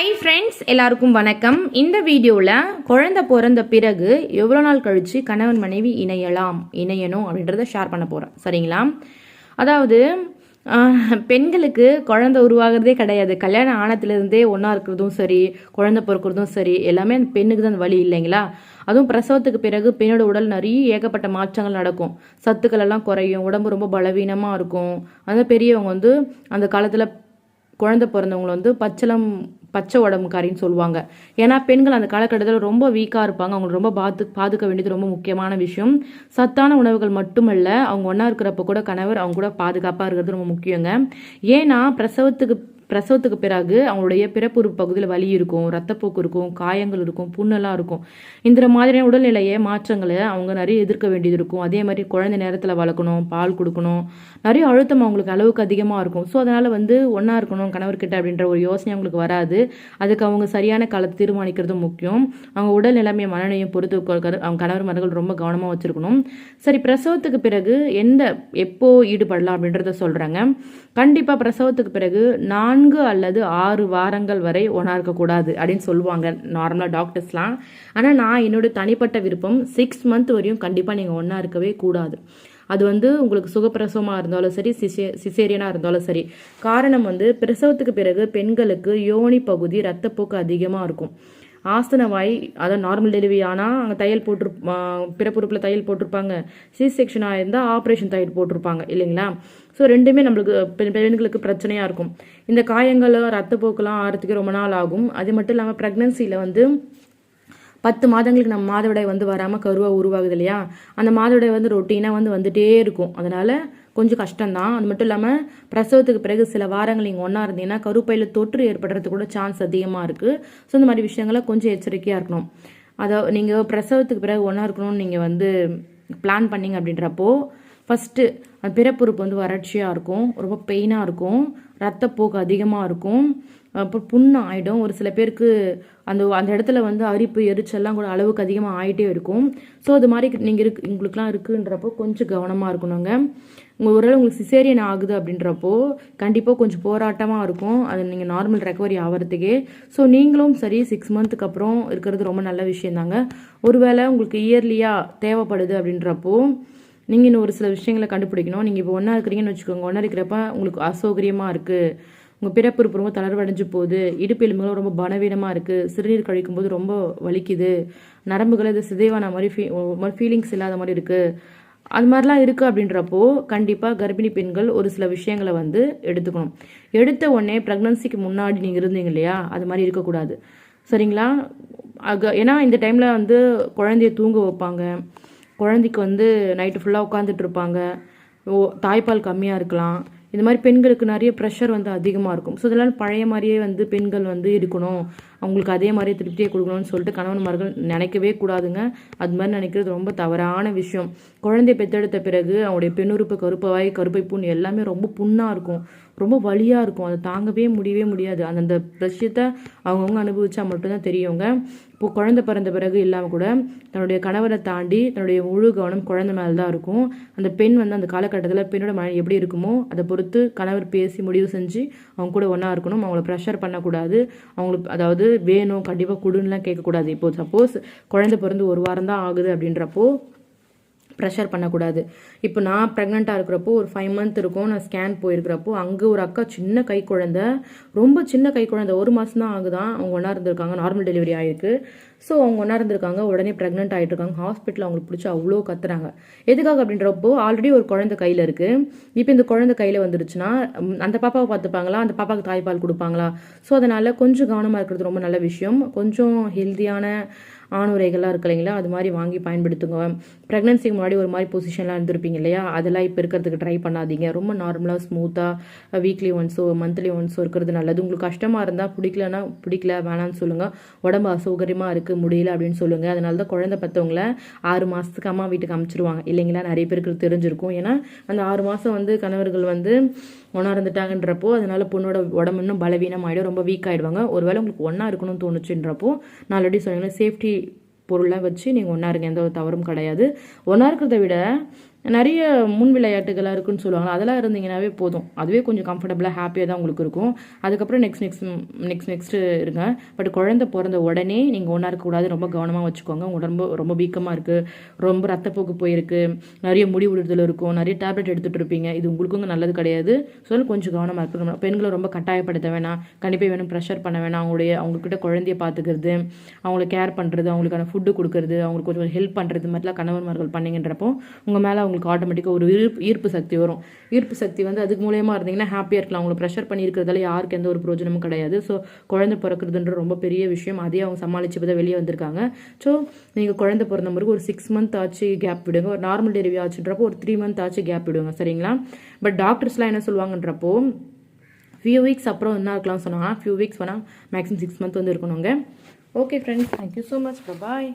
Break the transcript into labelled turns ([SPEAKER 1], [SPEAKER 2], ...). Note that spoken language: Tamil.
[SPEAKER 1] ஹாய் ஃப்ரெண்ட்ஸ் எல்லாருக்கும் வணக்கம். இந்த வீடியோவில் குழந்தை பிறந்த பிறகு எவ்வளோ நாள் கழித்து கணவன் மனைவி இணையலாம் இணையணும் அப்படின்றத ஷேர் பண்ண போகிறேன் சரிங்களா? அதாவது பெண்களுக்கு குழந்தை உருவாகிறதே கிடையாது. கல்யாணம் ஆனத்துலேருந்தே ஒன்றா இருக்கிறதும் சரி குழந்தை பிறக்கிறதும் சரி எல்லாமே அந்த பெண்ணுக்கு தான் அந்த வழி இல்லைங்களா? அதுவும் பிரசவத்துக்கு பிறகு பெண்ணோட உடல் நிறைய ஏகப்பட்ட மாற்றங்கள் நடக்கும். சத்துக்கள் எல்லாம் குறையும் உடம்பு ரொம்ப பலவீனமாக இருக்கும். அந்த பெரியவங்க வந்து அந்த காலத்தில் குழந்தை பிறந்தவங்களை வந்து பச்சளம் பச்சை உடம்புக்காரின்னு சொல்லுவாங்க. ஏன்னா பெண்கள் அந்த காலகட்டத்தில் ரொம்ப வீக்காக இருப்பாங்க. அவங்களை ரொம்ப பாத்து பாதுக்க வேண்டியது ரொம்ப முக்கியமான விஷயம். சத்தான உணவுகள் மட்டுமல்ல அவங்க ஒன்றா இருக்கிறப்ப கூட கணவர் அவங்க கூட பாதுகாப்பாக இருக்கிறது ரொம்ப முக்கியங்க. ஏன்னா பிரசவத்துக்கு பிரசவத்துக்கு பிறகு அவங்களுடைய பிறப்புறு பகுதியில் வலி இருக்கும் ரத்தப்போக்கு இருக்கும் காயங்கள் இருக்கும் புண்ணெல்லாம் இருக்கும். இந்த மாதிரியான உடல்நிலையை மாற்றங்களை அவங்க நிறைய எதிர்க்க வேண்டியது இருக்கும். அதே மாதிரி குழந்தை நேரத்தில் வளர்க்கணும் பால் கொடுக்கணும். நிறைய அழுத்தம் அவங்களுக்கு அளவுக்கு அதிகமாக இருக்கும். ஸோ அதனால் வந்து ஒன்றா இருக்கணும் கணவர்கிட்ட அப்படின்ற ஒரு யோசனை அவங்களுக்கு வராது. அதுக்கு அவங்க சரியான காலத்தை தீர்மானிக்கிறது முக்கியம். அவங்க உடல் நிலைமையை மனநிலையும் பொறுத்து அவங்க கணவர் மரங்கள் ரொம்ப கவனமாக வச்சுருக்கணும். சரி பிரசவத்துக்கு பிறகு எந்த எப்போ ஈடுபடலாம் அப்படின்றத சொல்கிறாங்க கண்டிப்பாக பிரசவத்துக்கு பிறகு நான் நான்கு அல்லது ஆறு வாரங்கள் வரை ஒன்றா இருக்கக்கூடாது அப்படின்னு சொல்லுவாங்க நார்மலாக டாக்டர்ஸ்லாம் ஆனால் நான் என்னோட தனிப்பட்ட விருப்பம் சிக்ஸ் மந்த் வரையும் கண்டிப்பாக நீங்கள் ஒன்றா இருக்கவே கூடாது. அது வந்து உங்களுக்கு சுகப்பிரசவமாக இருந்தாலும் சரி சிசே சிசேரியனாக இருந்தாலும் சரி. காரணம் வந்து பிரசவத்துக்கு பிறகு பெண்களுக்கு யோனி பகுதி ரத்தப்போக்கு அதிகமாக இருக்கும். ஆசனவாய் அதான் நார்மல் டெலிவரி ஆனால் அங்கே தையல் போட்டிரு பிறப்புறுப்பில் தையல் போட்டிருப்பாங்க. சி செக்ஷனாக இருந்தால் ஆப்ரேஷன் தையல் போட்டிருப்பாங்க இல்லைங்களா? ஸோ ரெண்டுமே நம்மளுக்கு பெண் பெண்களுக்கு பிரச்சனையாக இருக்கும். இந்த காயங்கள் ரத்தப்போக்கெல்லாம் ஆறதுக்கு ரொம்ப நாள் ஆகும். அது மட்டும் இல்லாமல் ப்ரெக்னன்சியில் வந்து பத்து மாதங்களுக்கு நம்ம மாதவிடாய் வந்து வராமல் கருவாக உருவாகுது இல்லையா? அந்த மாதவிடாய் வந்து ரொட்டீனாக வந்து வந்துகிட்டே இருக்கும். அதனால் கொஞ்சம் கஷ்டம்தான். அது மட்டும் இல்லாமல் பிரசவத்துக்கு பிறகு சில வாரங்கள் நீங்கள் ஒன்றா இருந்தீங்கன்னா கருப்பையில் தொற்று ஏற்படுறதுக்கு கூட சான்ஸ் அதிகமாக இருக்குது ஸோ இந்த மாதிரி விஷயங்களை கொஞ்சம் எச்சரிக்கையாக இருக்கணும். அதை நீங்கள் பிரசவத்துக்கு பிறகு ஒன்றா இருக்கணும்னு நீங்கள் வந்து பிளான் பண்ணீங்க அப்படின்றப்போ ஃபஸ்ட்டு அந்த பிறப்புறுப்பு வந்து வறட்சியாக இருக்கும் ரொம்ப பெயினாக இருக்கும் ரத்தப்போக்கு அதிகமாக இருக்கும். அப்புறம் புண்ணு ஆகிடும் ஒரு சில பேருக்கு அந்த அந்த இடத்துல வந்து அரிப்பு எரிச்சல்லாம் கூட அளவுக்கு அதிகமாக ஆகிட்டே இருக்கும். ஸோ அது மாதிரி நீங்கள் இருக்கு உங்களுக்குலாம் இருக்குன்றப்போ கொஞ்சம் கவனமாக இருக்கணுங்க. உங்கள் ஒரு உங்களுக்கு சிசேரியன் ஆகுது அப்படின்றப்போ கண்டிப்பாக கொஞ்சம் போராட்டமாக இருக்கும். அது நீங்கள் நார்மல் ரெக்கவரி ஆகிறதுக்கே ஸோ நீங்களும் சரி சிக்ஸ் மந்த்துக்கு அப்புறம் இருக்கிறது ரொம்ப நல்ல விஷயந்தாங்க. ஒருவேளை உங்களுக்கு இயர்லியாக தேவைப்படுது அப்படின்றப்போ நீங்கள் இன்னும் ஒரு சில விஷயங்களை கண்டுபிடிக்கணும். நீங்கள் இப்போ ஒன்றா இருக்கிறீங்கன்னு வச்சுக்கோங்க. ஒன்றா இருக்கிறப்ப உங்களுக்கு அசௌகரியமாக இருக்குது உங்கள் பிறப்பு ரொம்ப தளர்வடைஞ்சு போகுது. இடுப்பு எலும்புகளும் ரொம்ப பலவீனமாக இருக்குது சிறுநீர் கழிக்கும்போது ரொம்ப வலிக்குது. நரம்புகள் இது சிதைவான மாதிரி ஃபீ மாதிரி ஃபீலிங்ஸ் இல்லாத மாதிரி இருக்குது அது மாதிரிலாம் இருக்குது அப்படின்றப்போ கண்டிப்பாக கர்ப்பிணி பெண்கள் ஒரு சில விஷயங்களை வந்து எடுத்துக்கணும். எடுத்த உடனே ப்ரெக்னன்சிக்கு முன்னாடி நீங்கள் இருந்தீங்க இல்லையா? அது மாதிரி இருக்கக்கூடாது. சரிங்களா? அக ஏன்னா இந்த டைமில் வந்து குழந்தைய தூங்க வைப்பாங்க. குழந்தைக்கு வந்து நைட்டு ஃபுல்லாக உட்காந்துட்டு இருப்பாங்க ஓ தாய்ப்பால் கம்மியாக இருக்கலாம். இந்த மாதிரி பெண்களுக்கு நிறைய ப்ரெஷர் வந்து அதிகமாக இருக்கும். ஸோ இதெல்லாம் பழைய மாதிரியே வந்து பெண்கள் வந்து இருக்கணும். அவங்களுக்கு அதே மாதிரி திருப்தியை கொடுக்கணும்னு சொல்லிட்டு கணவன்மார்கள் நினைக்கவே கூடாதுங்க. அது மாதிரி நினைக்கிறது ரொம்ப தவறான விஷயம். குழந்தை பெற்றெடுத்த பிறகு அவங்களுடைய பெண்ணுறுப்பு கருப்பவாய் கருப்பை புண் எல்லாமே ரொம்ப புண்ணாக இருக்கும். ரொம்ப வலியாக இருக்கும். அதை தாங்கவே முடியவே முடியாது. அந்தந்த விஷயத்த அவங்கவுங்க அனுபவிச்சா மட்டும்தான் தெரியுங்க. இப்போ குழந்தை பிறந்த பிறகு இல்லாமல் கூட தன்னுடைய கணவரை தாண்டி தன்னுடைய முழு கவனம் குழந்தை மேலே தான் இருக்கும். அந்த பெண் வந்து அந்த காலகட்டத்தில் பெண்ணோட மன எப்படி இருக்குமோ அதை பொறுத்து கணவர் பேசி முடிவு செஞ்சு அவங்க கூட ஒன்றா இருக்கணும். அவங்கள ப்ரெஷர் பண்ணக்கூடாது. அவங்களுக்கு அதாவது வேணும் கண்டிப்பாக கொடுன்னுலாம் கேட்கக்கூடாது. இப்போ சப்போஸ் குழந்தை பிறந்து ஒரு வாரம் தான் ஆகுது அப்படின்றப்போ ப்ரெஷர் பண்ணக்கூடாது. இப்போ நான் ப்ரெக்னெண்ட்டாக இருக்கிறப்போ ஒரு ஃபைவ் மந்த் இருக்கும். நான் ஸ்கேன் போயிருக்கிறப்போ அங்கே ஒரு அக்கா சின்ன கை குழந்த ரொம்ப சின்ன கை குழந்த. ஒரு மாதம் தான் ஆகுதான். அவங்க ஒன்றா இருந்திருக்காங்க. நார்மல் டெலிவரி ஆகிருக்கு ஸோ அவங்க ஒன்றா இருந்திருக்காங்க. உடனே ப்ரெக்னென்ட் ஆகிட்டு இருக்காங்க. ஹாஸ்பிட்டலில் அவங்களுக்கு பிடிச்சி அவ்வளோ கத்துறாங்க. எதுக்காக அப்படின்றப்போ ஆல்ரெடி ஒரு குழந்தை கையில் இருக்குது இப்போ இந்த குழந்தை கையில் வந்துருச்சுன்னா அந்த பாப்பாவை பார்த்துப்பாங்களா? அந்த பாப்பாவுக்கு தாய்ப்பால் கொடுப்பாங்களா? ஸோ அதனால் கொஞ்சம் கவனமாக இருக்கிறது ரொம்ப நல்ல விஷயம். கொஞ்சம் ஹெல்த்தியான ஆணுரைகள்லாம் இருக்கு இல்லைங்களா? அது மாதிரி வாங்கி பயன்படுத்துங்க. ப்ரெக்னன்சிக்கு முன்னாடி ஒரு மாதிரி பொசிஷன்லாம் இருந்திருப்பீங்க இல்லையா? அதெல்லாம் இப்போ இருக்கிறதுக்கு ட்ரை பண்ணாதீங்க. ரொம்ப நார்மலாக ஸ்மூத்தாக வீக்லி ஒன்ஸோ மந்த்லி ஒன்ஸோ இருக்கிறது நல்லது. உங்களுக்கு கஷ்டமாக இருந்தால் பிடிக்கலன்னா பிடிக்கல வேணாம்னு சொல்லுங்கள் உடம்பு அசௌகரியமாக இருக்குது முடியல அப்படின்னு சொல்லுங்கள் அதனால தான் குழந்தை பெற்றவங்கள ஆறு மாதத்துக்கு அம்மா வீட்டுக்கு அமுச்சிருவாங்க. இல்லைங்களா? நிறைய பேருக்கு தெரிஞ்சிருக்கும். ஏன்னா அந்த ஆறு மாதம் வந்து கணவர்கள் வந்து ஒன்றா இருந்துட்டாங்கன்றப்போ அதனால பொண்ணோட உடம்பு இன்னும் பலவீனமாகிடும் ரொம்ப வீக் ஆகிடுவாங்க ஒருவேளை உங்களுக்கு ஒன்றா இருக்கணும்னு தோணுச்சுன்றப்போ நான் ஆல்ரெடி சொன்னீங்கன்னா சேஃப்டி பொருளாக வச்சு நீங்கள் ஒன்றா இருங்க எந்த ஒரு தவறும் கிடையாது. ஒன்றா இருக்கிறத விட நிறைய முன் விளையாட்டுகளாக இருக்குன்னு சொல்லுவாங்க அதெல்லாம் இருந்தீங்கன்னாவே போதும். அதுவே கொஞ்சம் கம்ஃபர்டபுளாக ஹாப்பியாக தான் உங்களுக்கு இருக்கும். அதுக்கப்புறம் நெக்ஸ்ட் நெக்ஸ்ட் நெக்ஸ்ட் நெக்ஸ்ட்டு இருங்க. பட் குழந்த பிறந்த உடனே நீங்கள் ஒன்றா இருக்கக்கூடாது. ரொம்ப கவனமாக வச்சுக்கோங்க. உடம்பு ரொம்ப வீக்கமாக இருக்குது ரொம்ப ரத்தப்போக்கு போயிருக்கு. நிறைய முடி விடுதல் இருக்கும். நிறைய டேப்லெட் எடுத்துகிட்டு இருப்பீங்க. இது உங்களுக்கும் நல்லது கிடையாது. சொல்ல கொஞ்சம் கவனமாக இருக்கணும் பெண்களை ரொம்ப கட்டாயப்படுத்த வேணாம். கண்டிப்பாக வேணும் ப்ரெஷர் பண்ண வேணாம். அவங்களுடைய அவங்கக்கிட்ட குழந்தைய பார்த்துக்கிறது அவங்கள கேர் பண்ணுறது அவங்களுக்கான ஃபுட்டு கொடுக்குறது அவங்களுக்கு கொஞ்சம் ஹெல்ப் பண்ணுறது மாதிரிலாம் கணவன்மார்கள் பண்ணீங்கன்றப்போ உங்கள் மேலே அவங்களுக்கு ஆட்டோமேட்டிக்காக ஒரு ஈர்ப்பு ஈர்ப்பு சக்தி வரும். ஈர்ப்பு சக்தி வந்து அதுக்கு மூலியமாக இருந்தீங்கன்னா ஹாப்பியாக இருக்கலாம். அவங்களை ப்ரெஷர் பண்ணியிருக்கிறதால யாருக்கு எந்த ஒரு பிரயோஜனமும் கிடையாது. ஸோ குழந்தை பிறக்கிறதுன்ற ரொம்ப பெரிய விஷயம். அதையும் அவங்க சமாளிச்சு தான் வெளியே வந்திருக்காங்க. ஸோ நீங்கள் குழந்தை பிறந்த பிறகு ஒரு சிக்ஸ் மந்த் ஆச்சு கேப் விடுங்க. ஒரு நார்மல் டெலிவரி ஆச்சுன்றப்போ ஒரு த்ரீ மந்த் ஆச்சு கேப் விடுங்க. சரிங்களா? பட் டாக்டர்ஸ்லாம் என்ன சொல்லுவாங்கன்றப்போ ஃபியூ வீக்ஸ் அப்புறம் என்ன இருக்கலாம் சொன்னாங்கன்னா ஃபியூ வீக்ஸ் வேணால் மேக்ஸிமம் சிக்ஸ் மந்த் வந்து இருக்கணுங்க. Okay friends thank you so much bye